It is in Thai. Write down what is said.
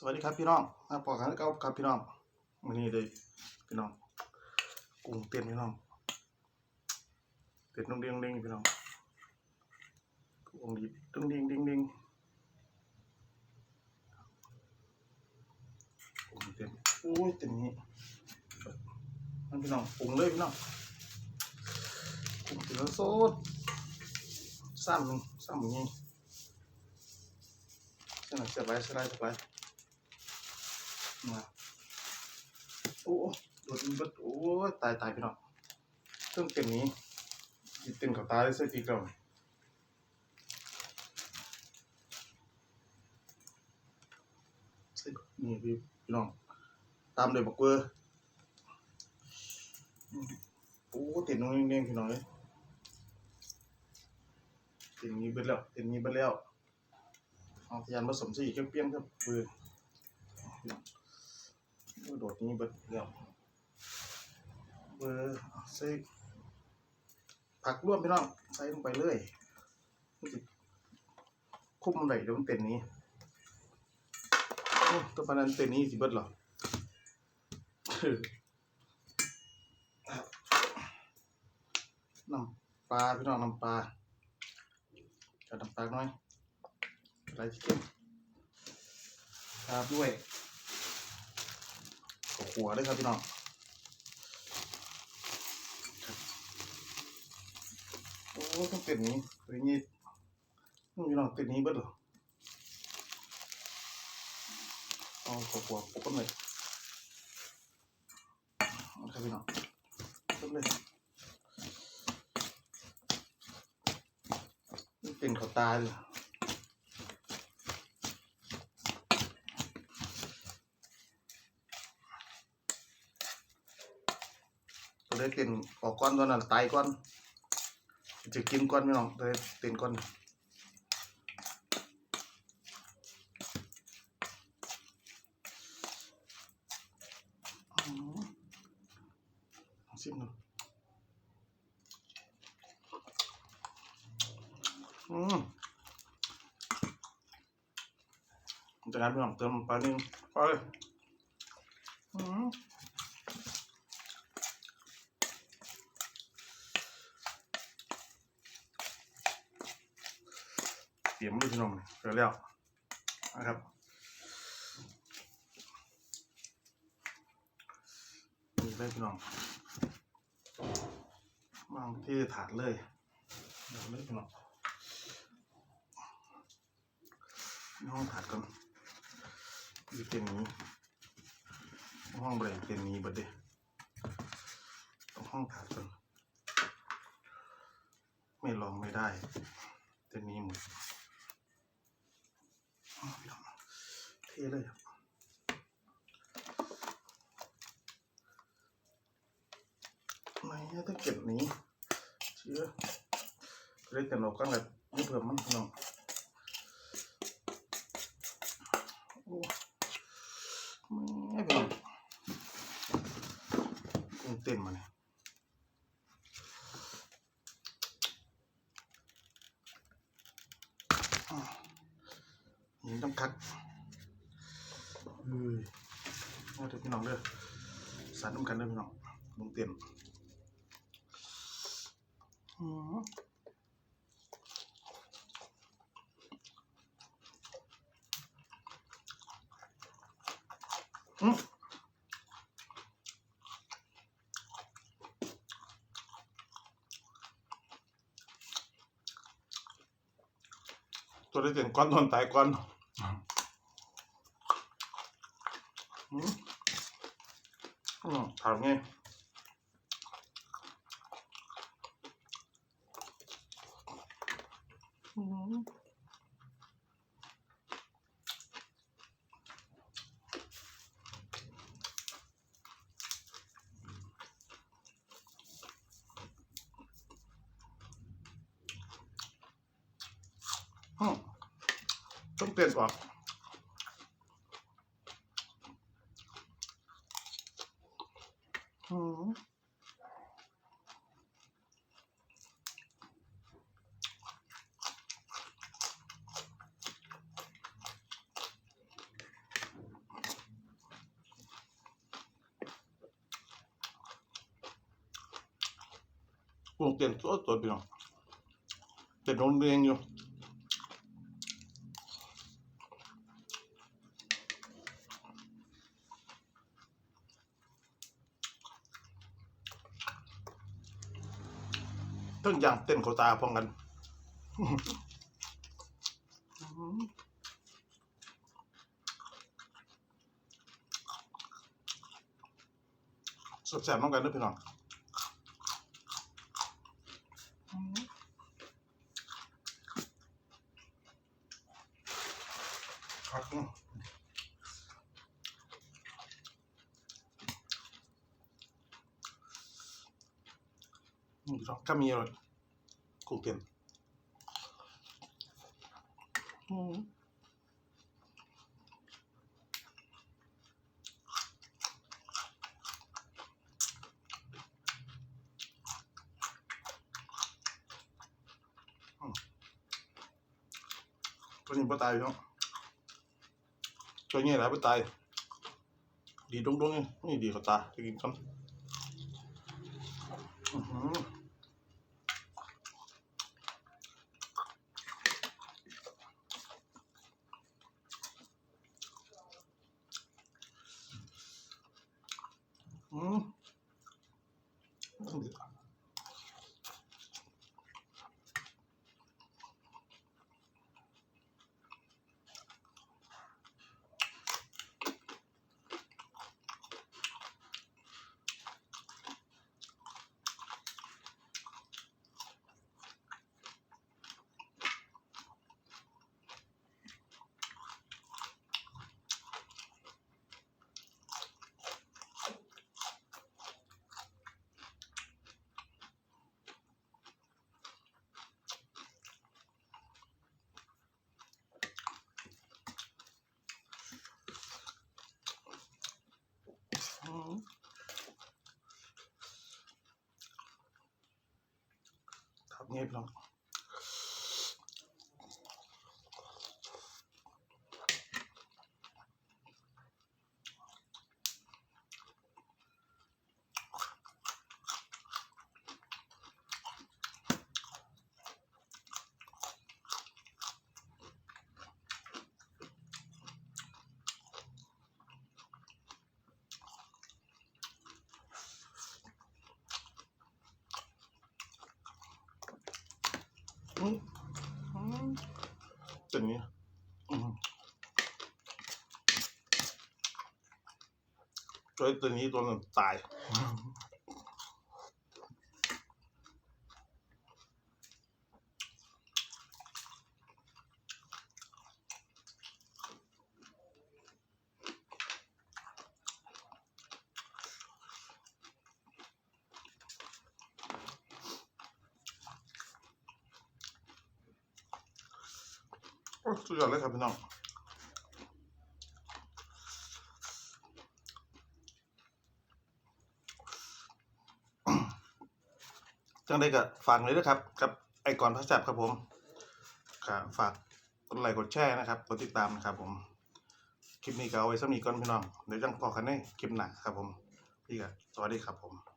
สวัสดีครับพี่น้องมาปอกกันเก้าครับพี่น้องวันนี้เลยพี่น้องกุ้งเต้นพี่น้องเต้นต้องเด้งเด้งพี่น้องกุ้งดีต้องเด้งเด้งเด้งกุ้งเต้นโอ้ยเต้นนี้มันพี่น้องปรุงเลยพี่น้องกุ้งเต้นสดซ้ำหนึ่งซ้ำหนึ่งนี่ใช่ไหมเสี มาโอ้โดดมันเบิดโอ้ตายตายพี่น้องเครื่องเต็มนี้ยิเต็มกับตาเลยเสื้อปีกเราเสื้อนี่พี่พี่น้อง ตามเลยบอกเวอร์โอ้ต็มน้องเด้งๆพี่น้องเลยต็มนี้เบิดแล้วต็มนี้เบิดแล้วเอาพยานผสมสีเปรี้ยงๆครับเบอร์ โดดนี้เบิดเดียวเบอร์ใส่ผักร่วมพี่น้องใส่ลงไปเลยมันสิคุ้มไหนเดี๋ยวมันเต็นนี้ตัวปานนั้นเต็นนี้สิเบิดเหรอน้ำปลาพี่น้องน้ำปลาจะน้ำปลาหน่อยอะไรที่เข้มตามด้วย กับหัวด้วยครับพี่น้องโอ้ต้องเป็นนี้ตัวนี้นี่พี่น้องเป็นนี้เบิดเหรอเอากับหัวปกกันเลยเอาครับพี่น้องต้มเลยเป็นเขาตายเลย ได้เต้นออกก้อนตัวนั้นตายก้อนจะกินก้อนไม่น้องตัวได้เต้นก้อนอืมลองชิมดูอืมจากนั้นพี่น้องเติมปลาหนึ่งพอเลยอืม เตรีย มด้วยพี่น้องเสร็จแล้วนะครับนี่เลยพี่น้องวางที่ถาดเลยเดี๋ยวเลยพี่น้องห้องถาดกันอยู่เต็มนี้ห้องเบรกเต็มนี้บัดเดยต้องห้องถาดกันไม่ลองไม่ได้เต็มนี้หมด เอาพี่น้อง เลยครับไม่ต้องเก็บนี้เชื่อเล็กแต่เราก็แบบนี่เพิ่มมันพี่น้องโอ้ไม่พี่น้องกุ้งเต้นมาเนี่ยนี่ต้องคัดเฮ้ยเอาเดี๋ยว พี่น้องเด้อสาดน้ำกันเด้อพี่น้องลงเต็มอืมอืมตัวได้เต็มก้อนตอนตายก้อน อืม อืมถามไงอืมอืมต้องเปลี่ยนก่อน อืม กุ้งเต้นสดสดพี่น้องเต้นโรงเรียนอยู่ต้นยางเต้นเขาตาพร้อมกันสดแสบน้องกันด้วยพี่น้องครับอืม นี่พี่น้องก็มีเลยกุ้งเต็มอืมตัวนี้ปลาตายพี่น้องตัวนี้แหละปลาตาย ดีดงๆนี่นี่ดีเขาตาจะกินกัน ครับนี่พี่ น้องอืมอืมตัวนี้อืมตัวตัวนี้ตัวนั้นตาย สุดยอดเลยครับพี่น้องจังได้ก็ฝากเลยนะครับกับไอคอนพระจับครับผมก็ฝากกดไลค์กดแชร์นะครับกดติดตามนะครับ ผม คลิปนี้ก็เอาไว้สำหรับนีก่อนพี่น้องเดี๋ยวจังพอกันในคลิปหน้าครับผมพี่ก็สวัสดีครับผม